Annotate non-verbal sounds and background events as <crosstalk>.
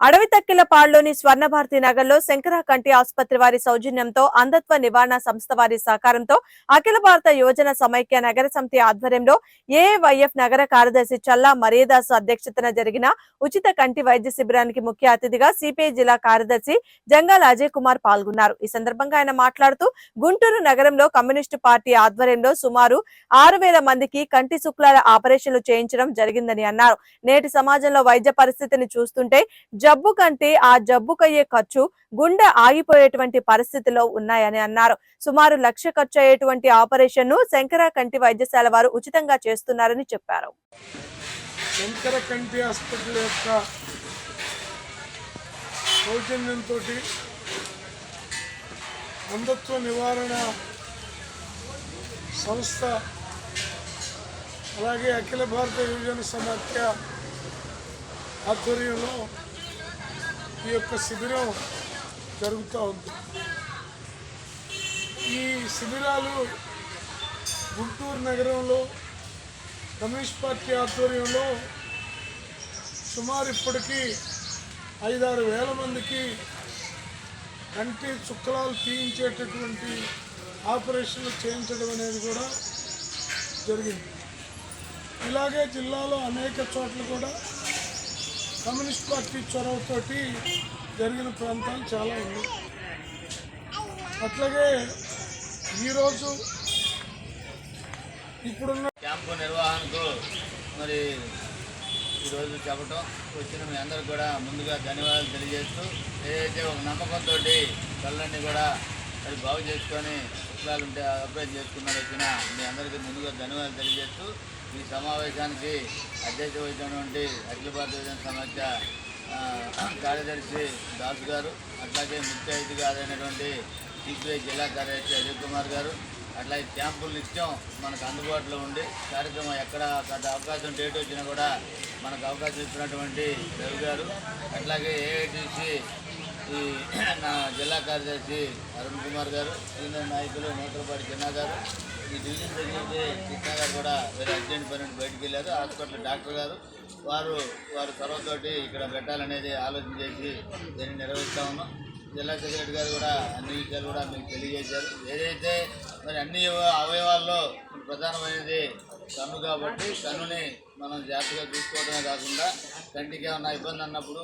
శంకరపాడులోని స్వర్ణభారతి నగర్లో శంకర కంటి ఆసుపత్రి వారి సౌజన్యంతో అంధత్వ నివారణ సంస్థ వారి సహకారంతో అఖిల భారత యువజన సమైక్య నగర సమితి ఆధ్వర్యంలో ఏవైఎఫ్ నగర కార్యదర్శి చల్లా మరియదాసు అధ్యక్షతన జరిగిన ఉచిత కంటి వైద్య శిబిరానికి ముఖ్య అతిథిగా సిపిఐ జిల్లా కార్యదర్శి జంగాల అజయ్ కుమార్ పాల్గొన్నారు. ఈ సందర్భంగా ఆయన మాట్లాడుతూ గుంటూరు నగరంలో కమ్యూనిస్టు పార్టీ ఆధ్వర్యంలో సుమారు ఆరు వేల మందికి కంటి శుక్లాల ఆపరేషన్లు చేయించడం జరిగిందని అన్నారు. నేటి సమాజంలో వైద్య పరిస్థితిని చూస్తుంటే జబ్బు కంటే ఆ జబ్బుకయ్యే ఖర్చు గుండె ఆగిపోయేటువంటి పరిస్థితిలో ఉన్నాయని అన్నారు. సుమారు లక్ష ఖర్చు అయ్యేటువంటి ఆపరేషన్ను శంకర కంటి వైద్యశాల వారు ఉచితంగా చేస్తున్నారని చెప్పారు. శంకర కంటి హాస్పిటల్ యొక్క సౌజన్యంతో అంధత్వ నివారణ సంస్థ అలాగే అఖిల భారత యువజన సమాఖ్య ఆధ్వర్యంలో ఈ యొక్క శిబిరం జరుగుతూ ఉంది. ఈ శిబిరాలు గుంటూరు నగరంలో కమ్యూనిస్ట్ పార్టీ ఆధ్వర్యంలో సుమారు ఇప్పటికీ ఐదారు వేల మందికి కంటి చుక్కలాలు తీయించేటటువంటి ఆపరేషన్లు చేయించడం అనేది కూడా జరిగింది. ఇలాగే జిల్లాలో అనేక చోట్ల కూడా కమ్యూనిస్ట్ పార్టీ చొరవతోటి జరిగిన ప్రాంతాలు చాలా ఉన్నాయి. అట్లాగే ఈరోజు ఇప్పుడున్న క్యాంపు నిర్వహణకు మరి ఈరోజు చెప్పటం వచ్చిన మీ అందరికి కూడా ముందుగా ధన్యవాదాలు తెలియజేస్తూ ఏదైతే ఒక నమ్మకంతో కళ్ళన్నీ కూడా మరి బాగు చేసుకొని ఉంటే అప్లై చేసుకున్నారు వచ్చిన మీ అందరికీ ముందుగా ధన్యవాదాలు తెలియజేస్తూ ఈ సమావేశానికి అధ్యక్ష వహించినటువంటి అఖిల భారత యువజన సమాఖ్య కార్యదర్శి దాస్ గారు అట్లాగే ముఖ్య అతిథిగా అయినటువంటి సిపిఐ జిల్లా కార్యదర్శి అజయ్ కుమార్ గారు అట్లాగే క్యాంపులు నిత్యం మనకు అందుబాటులో ఉండి కార్యక్రమం ఎక్కడ అవకాశం డేట్ వచ్చినా కూడా మనకు అవకాశం ఇచ్చినటువంటి రవి గారు అట్లాగే ఏఐటీసీ ఈ <clears throat> నా జిల్లా కార్యదర్శి అరుణ్ కుమార్ గారు సీనియర్ నాయకులు నూతలపాటి చిన్న గారు. ఈ డివిజన్ సెక్రటరీ కృష్ణ గారు కూడా వేరే అర్జెంట్ పని బయటికి వెళ్ళారు. హాస్పిటల్ డాక్టర్ గారు వారు వారు చొరవతోటి ఇక్కడ పెట్టాలనేది ఆలోచన చేసి దీన్ని నిర్వహిస్తా ఉన్నాం. జిల్లా సెక్రటరీ గారు కూడా అన్ని విషయాలు కూడా మీకు తెలియజేశారు. ఏదైతే మరి అన్ని అవయవాల్లో ప్రధానమైనది కన్ను కాబట్టి కన్నుని మనం జాగ్రత్తగా చూసుకోవడమే కాకుండా కంటికి ఏమన్నా ఇబ్బంది అన్నప్పుడు